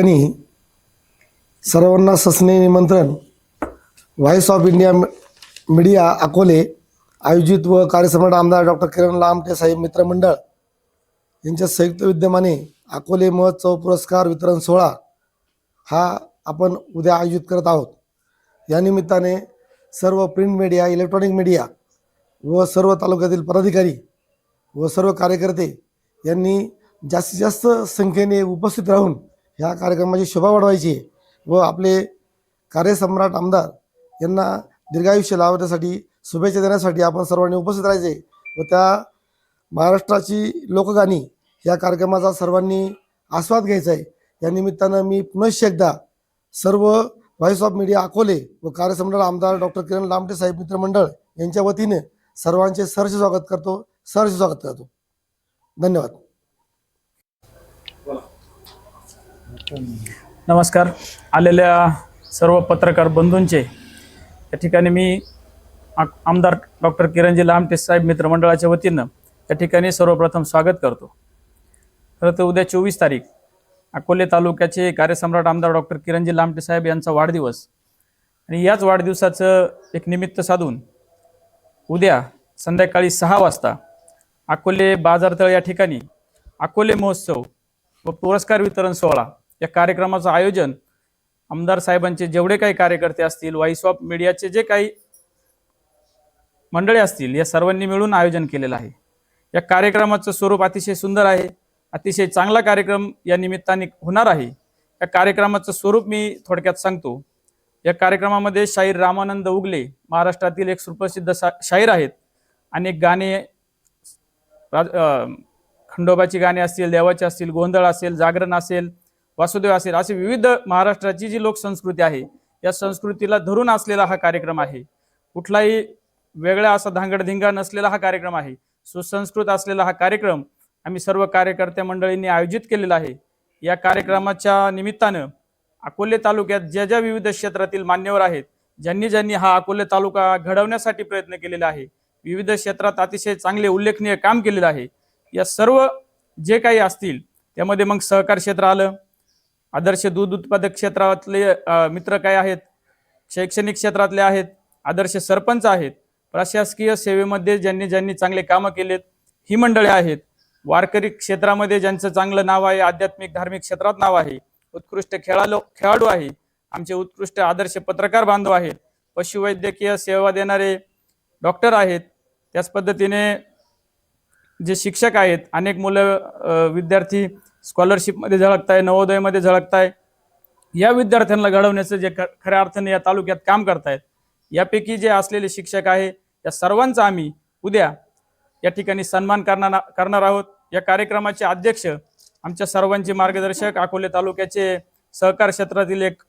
आणि सर्वांना ससने निमंत्रण. Voice of India media Akole आयोजित व कार्यसम्राट आमदार डॉक्टर किरण लामटे साहेब मित्रमंडळ यांच्या संयुक्त विद्यमाने अकोले महोत्सव पुरस्कार वितरण सोहळा हा आपण उद्या आयोजित करत आहोत. या निमित्ताने सर्व प्रिंट मीडिया इलेक्ट्रॉनिक मीडिया व सर्व तालुक्यातील पदाधिकारी व सर्व कार्यकर्ते यांनी जास्तीत जास्त संख्येने उपस्थित राहून ह्या कार्यक्रमाची शोभा वाढवायची व आपले कार्यसम्राट आमदार यांना दीर्घायुष्य लावण्यासाठी शुभेच्छा देण्यासाठी आपण सर्वांनी उपस्थित राहायचे व त्या महाराष्ट्राची लोकगाणी या कार्यक्रमाचा सर्वांनी आस्वाद घ्यायचा आहे. या निमित्तानं मी पुनश्च एकदा सर्व व्हॉइस ऑफ मीडिया अकोले व कार्यसम्राट आमदार डॉक्टर किरण लामटे साहेब मित्रमंडळ यांच्या वतीने सर्वांचे सहर्ष स्वागत करतो सहर्ष स्वागत करतो. धन्यवाद. नमस्कार. आलेल्या सर्व पत्रकार बंधूंचे या ठिकाणी मी आमदार डॉक्टर किरणजी लामटे साहेब मित्रमंडळाच्या वतीनं या ठिकाणी सर्वप्रथम स्वागत करतो. खरं तर उद्या चोवीस तारीख अकोले तालुक्याचे कार्यसम्राट आमदार डॉक्टर किरणजी लामटे साहेब यांचा वाढदिवस. आणि याच वाढदिवसाचं एक निमित्त साधून उद्या संध्याकाळी सहा वाजता अकोले बाजारतळ या ठिकाणी अकोले महोत्सव व पुरस्कार वितरण सोहळा या कार्यक्रमाचं आयोजन आमदार साहेबांचे जेवढे काही कार्यकर्ते असतील व्हॉइस ऑफ मीडियाचे जे काही मंडळे असतील या सर्वांनी मिळून आयोजन केलेलं आहे. या कार्यक्रमाचं स्वरूप अतिशय सुंदर आहे अतिशय चांगला कार्यक्रम या निमित्ताने होणार आहे. या कार्यक्रमाचं स्वरूप मी थोडक्यात सांगतो. या कार्यक्रमामध्ये शाहीर रामानंद उगले महाराष्ट्रातील एक सुप्रसिद्ध शा शाहीर आहेत अनेक गाणे राज खंडोबाची गाणी असतील देवाची असतील गोंधळ असेल जागरण असेल वासुदेव असेल अशी विविध महाराष्ट्राची जी लोकसंस्कृती आहे या संस्कृतीला धरून असलेला हा कार्यक्रम आहे. कुठलाही वेगळा असा धांगडधिंगा नसलेला हा कार्यक्रम आहे. सुसंस्कृत असलेला हा कार्यक्रम आम्ही सर्व कार्यकर्त्या मंडळींनी आयोजित केलेला आहे. या कार्यक्रमाच्या निमित्तानं अकोले तालुक्यात ज्या ज्या विविध क्षेत्रातील मान्यवर आहेत ज्यांनी ज्यांनी हा अकोले तालुका घडवण्यासाठी प्रयत्न केलेला आहे विविध क्षेत्रात अतिशय चांगले उल्लेखनीय काम केलेलं आहे. या सर्व जे काही असतील त्यामध्ये मग सहकार क्षेत्र आलं आदर्श दूध उत्पादक क्षेत्रातले मित्र काय आहेत? शैक्षणिक क्षेत्रातले आहेत आदर्श सरपंच आहेत प्रशासकीय सेवेमध्ये ज्यांनी ज्यांनी चांगले कामं केलेत ही मंडळे आहेत. वारकरी क्षेत्रामध्ये ज्यांचं चांगलं नाव आहे आध्यात्मिक धार्मिक क्षेत्रात नाव आहे उत्कृष्ट खेळाडू खेळाडू आहे आमचे उत्कृष्ट आदर्श पत्रकार बांधव आहेत पशुवैद्यकीय सेवा देणारे डॉक्टर आहेत त्याच पद्धतीने जे शिक्षक आहेत अनेक मुलं विद्यार्थी स्कॉलरशिपमध्ये झळकताय नवोदयमध्ये झळकताय या विद्यार्थ्यांना घडवण्याचं जे ख- खऱ्या अर्थाने या तालुक्यात काम करतायत यापैकी जे असलेले शिक्षक आहे या सर्वांचा आम्ही उद्या या ठिकाणी सन्मान करणार करणार आहोत. या कार्यक्रमाचे अध्यक्ष आमच्या सर्वांचे मार्गदर्शक अकोले तालुक्याचे सहकार क्षेत्रातील एक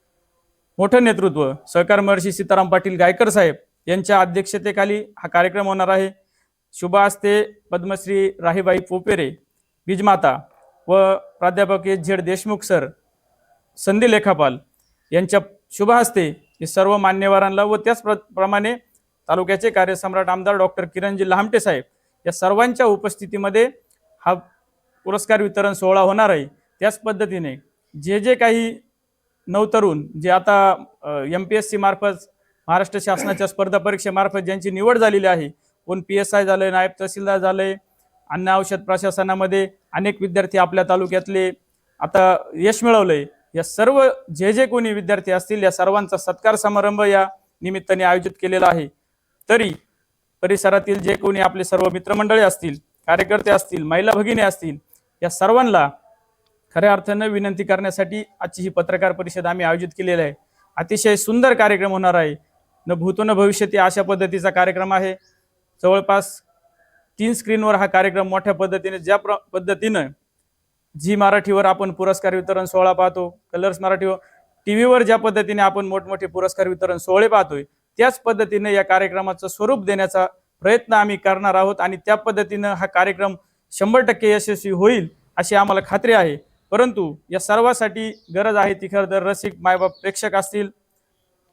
मोठं नेतृत्व सहकार महर्षी सीताराम पाटील गायकर साहेब यांच्या अध्यक्षतेखाली हा कार्यक्रम होणार आहे. शुभ हस्ते पद्मश्री राहीबाई पोपेरे बीजमाता व प्राध्यापक एच झेड देशमुख सर संधी लेखापाल यांच्या शुभ हस्ते हे सर्व मान्यवरांना व त्याच प्र- प्रमाणे तालुक्याचे कार्यसम्राट आमदार डॉक्टर किरणजी लहामटे साहेब या सर्वांच्या उपस्थितीमध्ये हा पुरस्कार वितरण सोहळा होणार आहे. त्याच पद्धतीने जे जे काही नवतरुण जे आता एम पी एस सी मार्फत महाराष्ट्र शासनाच्या स्पर्धा परीक्षेमार्फत ज्यांची निवड झालेली आहे कोण पी एस आय झालंय नायब तहसीलदार झालंय अन्न औषध प्रशासनामध्ये अनेक विद्यार्थी आपल्या तालुक्यातले आता यश मिळवलंय. या सर्व जे जे कोणी विद्यार्थी असतील या सर्वांचा सत्कार समारंभ या निमित्ताने आयोजित केलेला आहे. तरी परिसरातील जे कोणी आपले सर्व मित्रमंडळी असतील कार्यकर्ते असतील महिला भगिनी असतील या सर्वांना खऱ्या अर्थानं विनंती करण्यासाठी आजची ही पत्रकार परिषद आम्ही आयोजित केलेली आहे. अतिशय सुंदर कार्यक्रम होणार आहे. न भूतो न भविष्यती अशा पद्धतीचा कार्यक्रम आहे. जवळपास तीन स्क्रीनवर हा कार्यक्रम मोठ्या पद्धतीने ज्या प्र पद्धतीनं झी मराठीवर आपण पुरस्कार वितरण सोहळा पाहतो कलर्स मराठीवर टी व्हीवर ज्या पद्धतीने आपण मोठमोठे पुरस्कार वितरण सोहळे पाहतोय त्याच पद्धतीने या कार्यक्रमाचं स्वरूप देण्याचा प्रयत्न आम्ही करणार आहोत आणि त्या पद्धतीनं हा कार्यक्रम शंभर टक्के यशस्वी होईल अशी आम्हाला खात्री आहे. परंतु या सर्वासाठी गरज आहे ती खरं तर रसिक मायबाप प्रेक्षक असतील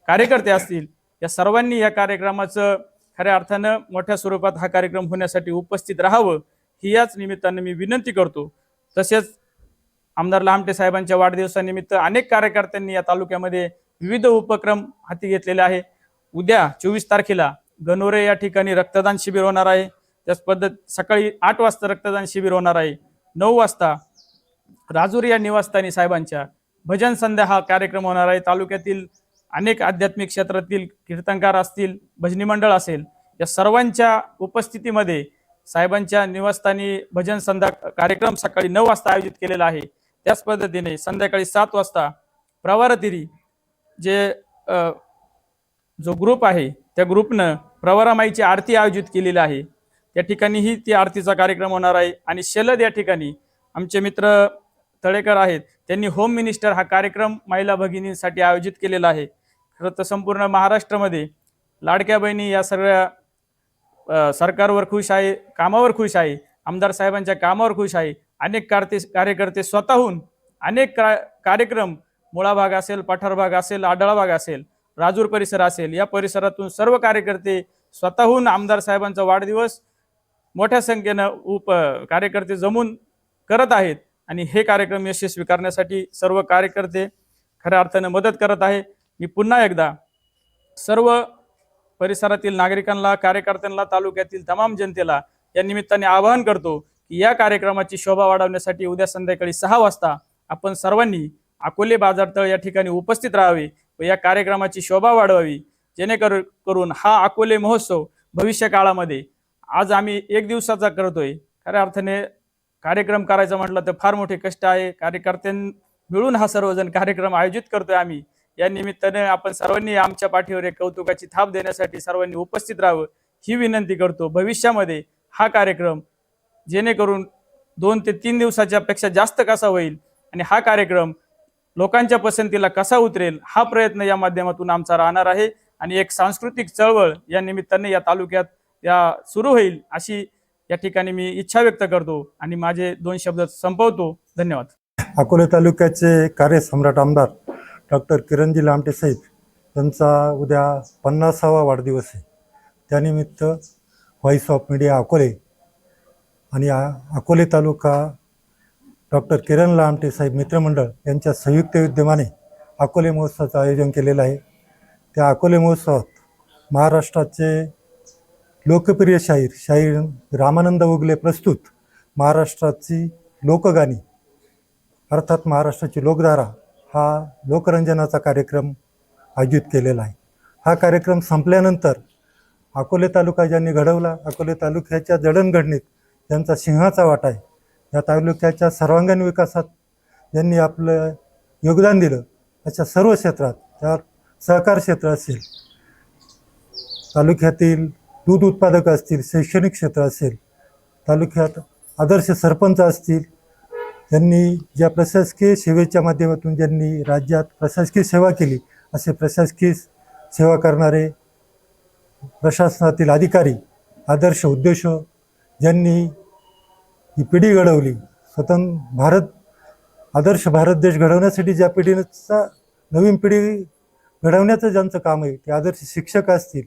कार्यकर्ते असतील या सर्वांनी या कार्यक्रमाचं खऱ्या अर्थानं मोठ्या स्वरूपात हा कार्यक्रम होण्यासाठी उपस्थित राहावं ही याच निमित्तानं मी विनंती करतो. तसेच आमदार लामटे साहेबांच्या वाढदिवसानिमित्त अनेक कार्यकर्त्यांनी या तालुक्यामध्ये विविध उपक्रम हाती घेतलेले आहे. उद्या चोवीस तारखेला गणोरे या ठिकाणी रक्तदान शिबिर होणार आहे. त्याच पद्धत सकाळी आठ वाजता रक्तदान शिबिर होणार आहे. नऊ वाजता राजुरी या निवासस्थानी साहेबांच्या भजन संध्या हा कार्यक्रम होणार आहे. तालुक्यातील अनेक आध्यात्मिक क्षेत्रातील कीर्तनकार असतील भजनी मंडळ असेल या सर्वांच्या उपस्थितीमध्ये साहेबांच्या निवासस्थानी भजन संध्या कार्यक्रम सकाळी नऊ वाजता आयोजित केलेला आहे. त्याच पद्धतीने संध्याकाळी सात वाजता प्रवारतिरी जे अ, जो ग्रुप आहे त्या ग्रुपनं प्रवरामाईची आरती आयोजित केलेली आहे. त्या ठिकाणीही ती आरतीचा कार्यक्रम होणार आहे आणि शलद या ठिकाणी आमचे मित्र तळेकर आहेत त्यांनी होम मिनिस्टर हा कार्यक्रम महिला भगिनींसाठी आयोजित केलेला आहे. खरं तर संपूर्ण महाराष्ट्रामध्ये लाडक्या बहिणी या सगळ्या सरकारवर खुश आहे कामावर खुश आहे आमदार साहेबांच्या कामावर खुश आहे अनेक कारते कार्यकर्ते स्वतःहून अनेक का कार्यक्रम मुळा भाग असेल पठार भाग असेल आडळा भाग असेल राजूर परिसर असेल या परिसरातून सर्व कार्यकर्ते स्वतःहून आमदार साहेबांचा वाढदिवस मोठ्या संख्येनं उप कार्यकर्ते जमून करत आहेत. आणि हे कार्यक्रम यशस्वी करण्यासाठी सर्व कार्यकर्ते खऱ्या अर्थानं मदत करत आहे. मी पुन्हा एकदा सर्व परिसरातील नागरिकांना कार्यकर्त्यांना तालुक्यातील तमाम जनतेला या निमित्ताने आवाहन करतो की या कार्यक्रमाची शोभा वाढवण्यासाठी उद्या संध्याकाळी सहा वाजता आपण सर्वांनी अकोले बाजारतळ या ठिकाणी उपस्थित राहावे व या कार्यक्रमाची शोभा वाढवावी. जेणेकरून करून हा अकोले महोत्सव भविष्य काळामध्ये आज आम्ही एक दिवसाचा करतोय. खऱ्या अर्थाने कार्यक्रम करायचा म्हटलं तर फार मोठे कष्ट आहे. कार्यकर्त्यां मिळून हा सर्वजण कार्यक्रम आयोजित करतोय आम्ही. या निमित्ताने आपण सर्वांनी आमच्या पाठीवर एक कौतुकाची थाप देण्यासाठी सर्वांनी उपस्थित राहावं ही विनंती करतो. भविष्यामध्ये हा कार्यक्रम जेणेकरून दोन ते तीन दिवसाच्या पेक्षा जास्त कसा होईल आणि हा कार्यक्रम लोकांच्या पसंतीला कसा उतरेल हा प्रयत्न या माध्यमातून आमचा राहणार आहे. आणि एक सांस्कृतिक चळवळ या निमित्ताने या तालुक्यात या सुरू होईल अशी या ठिकाणी मी इच्छा व्यक्त करतो आणि माझे दोन शब्द संपवतो. धन्यवाद. अकोले तालुक्याचे कार्यसम्राट आमदार डॉक्टर किरणजी लामटे साहेब यांचा उद्या पन्नासावा वाढदिवस आहे. त्यानिमित्त व्हॉइस ऑफ मीडिया अकोले आणि आ अकोले तालुका डॉक्टर किरण लामटे साहेब मित्रमंडळ यांच्या संयुक्त विद्यमाने अकोले महोत्सवाचं आयोजन केलेलं आहे. त्या अकोले महोत्सवात महाराष्ट्राचे लोकप्रिय शाहीर शाहीर रामानंद उगले प्रस्तुत महाराष्ट्राची लोकगाणी अर्थात महाराष्ट्राची लोकधारा हा लोकरंजनाचा कार्यक्रम आयोजित केलेला आहे. हा कार्यक्रम संपल्यानंतर अकोले तालुका ज्यांनी घडवला अकोले तालुक्याच्या जडणघडणीत त्यांचा सिंहाचा वाटा आहे. या तालुक्याच्या सर्वांगीण विकासात ज्यांनी आपलं योगदान दिलं अशा सर्व क्षेत्रात त्यात सहकार क्षेत्र असेल तालुक्यातील दूध उत्पादक असतील शैक्षणिक क्षेत्र असेल तालुक्यात आदर्श सरपंच असतील त्यांनी ज्या प्रशासकीय सेवेच्या माध्यमातून ज्यांनी राज्यात प्रशासकीय सेवा केली असे प्रशासकीय सेवा करणारे प्रशासनातील अधिकारी आदर्श उद्देश ज्यांनी ही पिढी घडवली स्वतंत्र भारत आदर्श भारत देश घडवण्यासाठी ज्या पिढीचा नवीन पिढी घडवण्याचं ज्यांचं काम आहे ते आदर्श शिक्षक असतील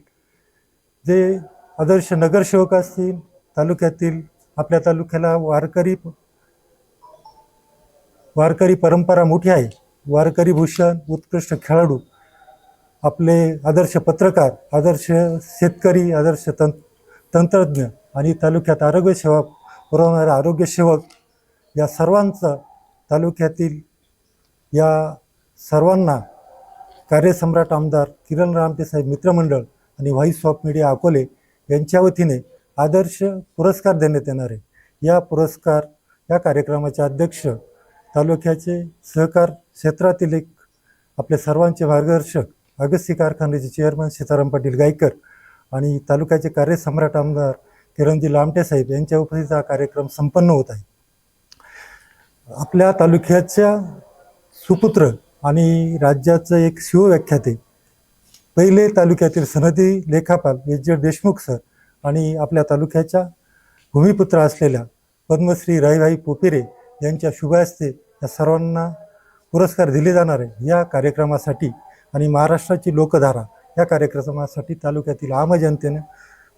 जे आदर्श नगरसेवक असतील तालुक्यातील आपल्या तालुक्याला वारकरी वारकरी परंपरा मोठी आहे. वारकरी भूषण उत्कृष्ट खेळाडू आपले आदर्श पत्रकार आदर्श शेतकरी आदर्श तं तंत्रज्ञ आणि तालुक्यात आरोग्यसेवा पुरवणारे आरोग्यसेवक या सर्वांचा तालुक्यातील या सर्वांना कार्यसम्राट आमदार किरण रामटे साहेब मित्रमंडळ आणि व्हाईस ऑफ मीडिया अकोले यांच्या वतीने आदर्श पुरस्कार देण्यात येणार आहे. या पुरस्कार या कार्यक्रमाचे अध्यक्ष तालुक्याचे सहकार क्षेत्रातील एक आपल्या सर्वांचे मार्गदर्शक अगस्ती कारखान्याचे चेअरमन सीताराम पाटील गायकर आणि तालुक्याचे कार्यसम्राट आमदार किरणजी लामटे साहेब यांच्या उपस्थितीत हा कार्यक्रम संपन्न होत आहे. आपल्या तालुक्याच्या सुपुत्र आणि राज्याचं एक शिवव्याख्याते पहिले तालुक्यातील सनदी लेखापाल एस जे देशमुख सर आणि आपल्या तालुक्याच्या भूमिपुत्र असलेल्या पद्मश्री राईभाई पोपिरे यांच्या शुभ हस्ते या सर्वांना पुरस्कार दिले जाणार आहे. या कार्यक्रमासाठी आणि महाराष्ट्राची लोकधारा या कार्यक्रमासाठी तालुक्यातील आम जनतेने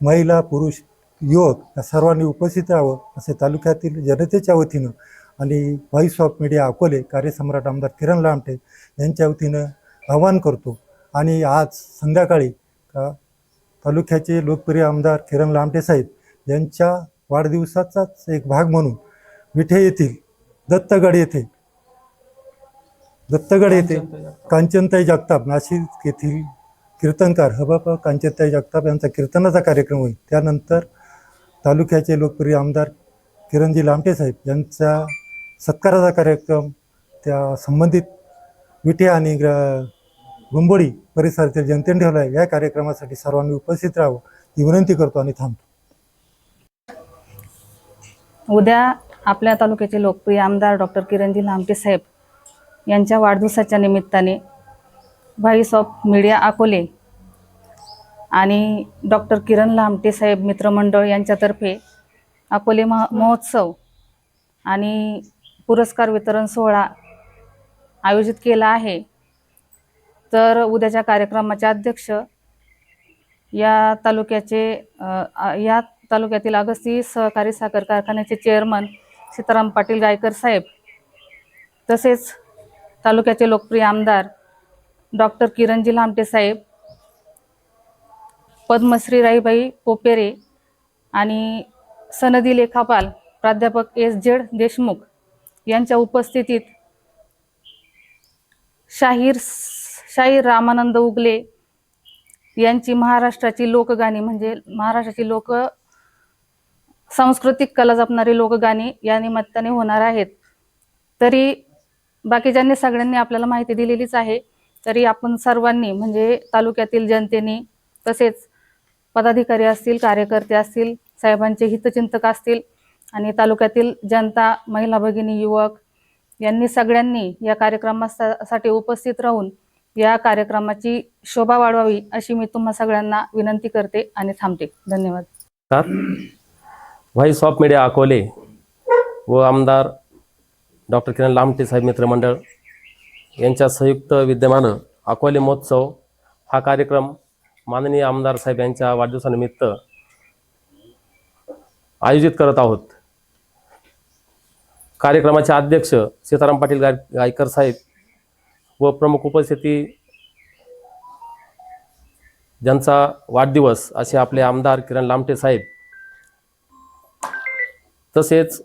महिला पुरुष युवक या सर्वांनी उपस्थित राहावं असे तालुक्यातील जनतेच्या वतीनं आणि व्हॉइस ऑफ मीडिया अकोले कार्यसम्राट आमदार किरण लामटे यांच्या वतीनं आवाहन करतो. आणि आज संध्याकाळी का तालुक्याचे लोकप्रिय आमदार किरण लामटे साहेब यांच्या वाढदिवसाचाच एक भाग म्हणून विठे येथील दत्तगड येथे. दत्तगड येथे कांचनताई जगताप नाशिक येथील कीर्तनकार. हबापा कांचनताई जगताप यांचा कीर्तनाचा कार्यक्रम होईल. त्यानंतर तालुक्याचे लोकप्रिय आमदार किरणजी लामटे साहेब यांचा सत्काराचा कार्यक्रम त्या संबंधित विटे आणि ग्र गुंबोडी परिसरातील जनतेने ठेवला आहे. या कार्यक्रमासाठी सर्वांनी उपस्थित राहावं. ही विनंती करतो आणि थांबतो. उद्या आपल्या तालुक्याचे लोकप्रिय आमदार डॉक्टर किरणजी लामटे साहेब यांच्या वाढदिवसाच्या निमित्ताने व्हॉईस ऑफ मीडिया अकोले आणि डॉक्टर किरण लामटे साहेब मित्रमंडळ यांच्यातर्फे अकोले महा महोत्सव आणि पुरस्कार वितरण सोहळा आयोजित केला आहे. तर उद्याच्या कार्यक्रमाचे अध्यक्ष या तालुक्याचे या तालुक्यातील अगस्ती सहकारी साखर कारखान्याचे चेअरमन सीताराम पाटील गायकर साहेब तसेच तालुक्याचे लोकप्रिय आमदार डॉक्टर किरणजी लामटे साहेब पद्मश्री राईबाई पोपेरे आणि सनदी लेखापाल प्राध्यापक एस जेड देशमुख यांच्या उपस्थितीत शाहीर शाहीर रामानंद उगले यांची महाराष्ट्राची लोकगाणी म्हणजे महाराष्ट्राची लोक सांस्कृतिक कला जपणारी लोकगाणी या निमित्ताने होणार आहेत. तरी बाकीच्यांनी सगळ्यांनी आपल्याला माहिती दिलेलीच आहे. तरी आपण सर्वांनी म्हणजे तालुक्यातील जनतेने तसेच पदाधिकारी असतील कार्यकर्ते असतील साहेबांचे हितचिंतक असतील आणि तालुक्यातील जनता महिला भगिनी युवक यांनी सगळ्यांनी या कार्यक्रमासाठी उपस्थित राहून या कार्यक्रमाची शोभा वाढवावी अशी मी तुम्हा सगळ्यांना विनंती करते आणि थांबते. धन्यवाद. व्हाईस ऑफ मीडिया अकोले व आमदार डॉक्टर किरण लामटे साहेब मित्रमंडळ यांच्या संयुक्त विद्यमानं अकोले महोत्सव हा कार्यक्रम माननीय आमदार साहेब यांच्या वाढदिवसानिमित्त आयोजित करत आहोत. कार्यक्रमाचे अध्यक्ष सीताराम पाटील गाय गायकर साहेब व प्रमुख उपस्थिती ज्यांचा वाढदिवस असे आपले आमदार किरण लामटे साहेब तसेच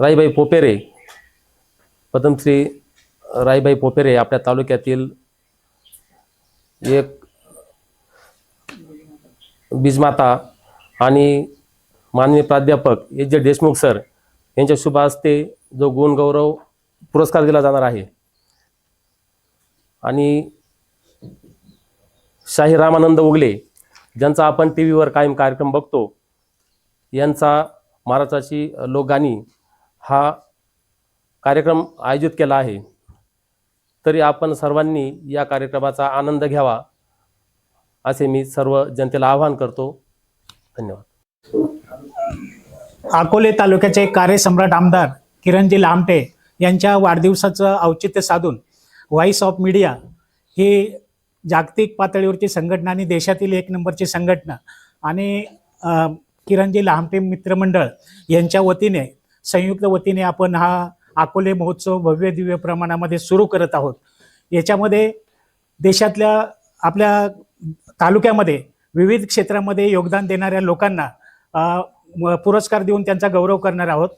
राईबाई पोपेरे पद्मश्री राईबाई पोपेरे आपल्या तालुक्यातील एक बीजमाता आणि माननीय प्राध्यापक एच जे देशमुख सर यांच्या शुभ हस्ते जो गुणगौरव पुरस्कार दिला जाणार आहे. आणि शाही रामानंद उगले ज्यांचा आपण टी व्हीवर कायम कार्यक्रम बघतो यांचा महाराष्ट्राची लोकगाणी हा कार्यक्रम आयोजित केला आहे. तरी आपण सर्वांनी या कार्यक्रमाचा आनंद घ्यावा असे मी सर्व जनतेला आवाहन करतो. धन्यवाद. अकोले तालुक्याचे कार्यसम्राट आमदार किरणजी लामटे यांच्या वाढदिवसाचं औचित्य साधून व्हॉइस ऑफ मीडिया ही जागतिक पातळीवरची संघटना आणि देशातील एक नंबरची संघटना आणि किरणजी लामटे मित्रमंडळ यांच्या वतीने संयुक्त वतीने आपण हा अकोले महोत्सव भव्य दिव्य प्रमाणामध्ये सुरू करत आहोत. याच्यामध्ये देशातल्या आपल्या तालुक्यामध्ये विविध क्षेत्रामध्ये योगदान देणाऱ्या लोकांना पुरस्कार देऊन त्यांचा गौरव करणार आहोत.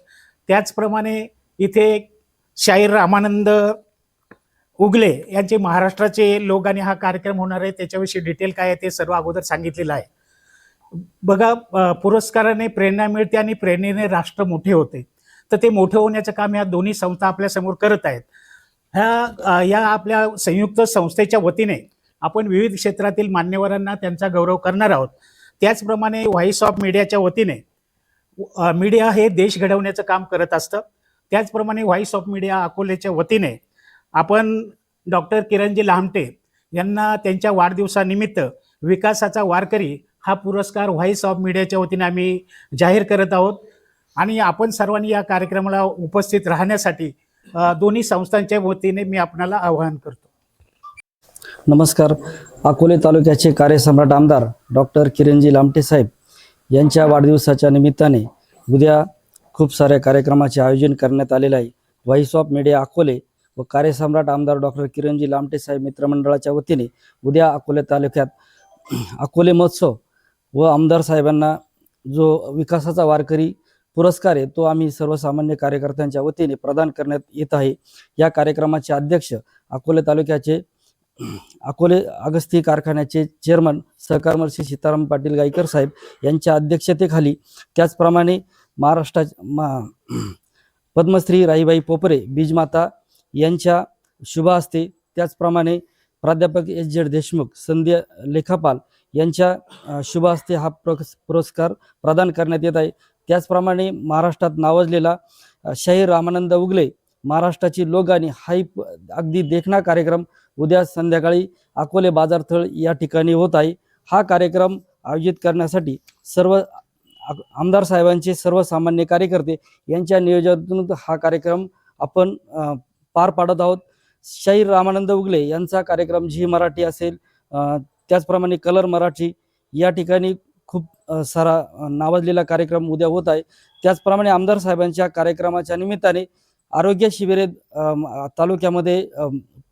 त्याचप्रमाणे इथे शाहीर रामानंद उगले यांचे महाराष्ट्राचे लोकगाणी हा कार्यक्रम होणार आहे. त्याच्याविषयी डिटेल काय आहे ते सर्व अगोदर सांगितलेलं आहे. बघा पुरस्काराने प्रेरणा मिळते आणि प्रेरणेने राष्ट्र मोठे होते. तर ते मोठे होण्याचं काम या दोन्ही संस्था आपल्यासमोर करत आहेत. ह्या या आपल्या संयुक्त संस्थेच्या वतीने आपण विविध क्षेत्रातील मान्यवरांना त्यांचा गौरव करणार आहोत. त्याचप्रमाणे व्हॉइस ऑफ मीडियाच्या वतीने मीडिया हे देश घडवण्याचं काम करत असतं. त्याचप्रमाणे व्हॉइस ऑफ मीडिया अकोलेच्या वतीने आपण डॉक्टर किरणजी लामटे यांना त्यांच्या वाढदिवसानिमित्त विकासाचा वारकरी हा पुरस्कार व्हॉइस ऑफ मीडियाच्या वतीने आम्ही जाहीर करत आहोत. आणि आपण सर्वांनी या कार्यक्रमाला उपस्थित राहण्यासाठी दोन्ही संस्थांच्या वतीने मी आपणाला आवाहन करतो. नमस्कार. अकोले तालुक्याचे कार्यसम्राट आमदार डॉक्टर किरणजी लामटे साहेब यांच्या वाढदिवसाच्या निमित्ताने उद्या खूप साऱ्या कार्यक्रमाचे आयोजन करण्यात आलेलं आहे. व्हॉइस ऑफ मीडिया अकोले व कार्यसम्राट आमदार डॉक्टर किरणजी लामटे साहेब मित्रमंडळाच्या वतीने उद्या अकोले तालुक्यात अकोले महोत्सव व आमदार साहेबांना जो विकासाचा वारकरी पुरस्कार आहे तो आम्ही सर्वसामान्य कार्यकर्त्यांच्या वतीने प्रदान करण्यात येत आहे. या कार्यक्रमाचे अध्यक्ष अकोले तालुक्याचे अकोले अगस्ती कारखान्याचे चेअरमन सहकारमर्षी सीताराम पाटील गायकर साहेब यांच्या अध्यक्षतेखाली त्याचप्रमाणे महाराष्ट्रा मा पद्मश्री राहीबाई पोपरे बीजमाता यांच्या शुभ हस्ते त्याचप्रमाणे प्राध्यापक एस जेड देशमुख संध्या लेखापाल यांच्या शुभ हस्ते हा पुरस्कार प्रदान करण्यात येत आहे. त्याचप्रमाणे महाराष्ट्रात नावाजलेला शाहीर रामानंद उगले महाराष्ट्राची लोकगाणी हाईप प- अगदी देखणा कार्यक्रम उद्या संध्याकाळी अकोले बाजारथळ या ठिकाणी होत आहे. हा कार्यक्रम आयोजित करण्यासाठी सर्व आमदार साहेबांचे सर्वसामान्य कार्यकर्ते यांच्या नियोजनातून हा कार्यक्रम आपण पार पाडत आहोत. शाहीर रामानंद उगले यांचा कार्यक्रम झी मराठी असेल. त्याचप्रमाणे कलर मराठी या ठिकाणी खूप सारा नावाजलेला कार्यक्रम उद्या होत आहे. त्याचप्रमाणे आमदार साहेबांच्या कार्यक्रमाच्या निमित्ताने आरोग्य शिबिरे तालुक्यामध्ये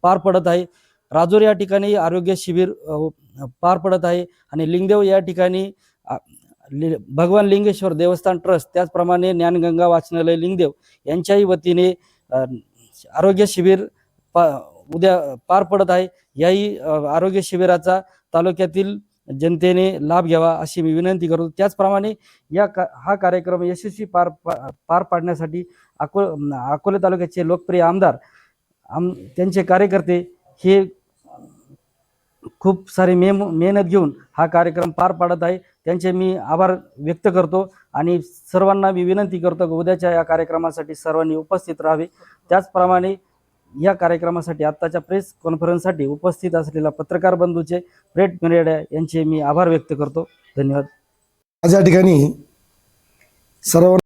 पार पडत आहे. राजूर या ठिकाणी आरोग्य शिबिर पार पडत आहे आणि लिंगदेव या ठिकाणी लि- भगवान लिंगेश्वर देवस्थान ट्रस्ट त्याचप्रमाणे ज्ञानगंगा वाचनालय लिंगदेव यांच्याही वतीने आरोग्य शिबिर पा उद्या पार पडत आहे. याही आरोग्य शिबिराचा तालुक्यातील जनतेने लाभ घ्यावा अशी मी विनंती करतो. त्याचप्रमाणे या का हा कार्यक्रम यशस्वी पार पा- पार पाडण्यासाठी अको अकोले तालुक्याचे लोकप्रिय आमदार आम त्यांचे कार्यकर्ते हे खूप सारे मे मेहनत घेऊन हा कार्यक्रम पार पाडत आहे. त्यांचे मी आभार व्यक्त करतो आणि सर्वांना मी विनंती करतो की उद्याच्या या कार्यक्रमासाठी सर्वांनी उपस्थित राहावे. त्याचप्रमाणे या कार्यक्रमासाठी आत्ताच्या प्रेस कॉन्फरन्ससाठी उपस्थित असलेल्या पत्रकार बंधूचे प्रेट मीडिया यांचे मी आभार व्यक्त करतो. धन्यवाद. आज या ठिकाणी सर्व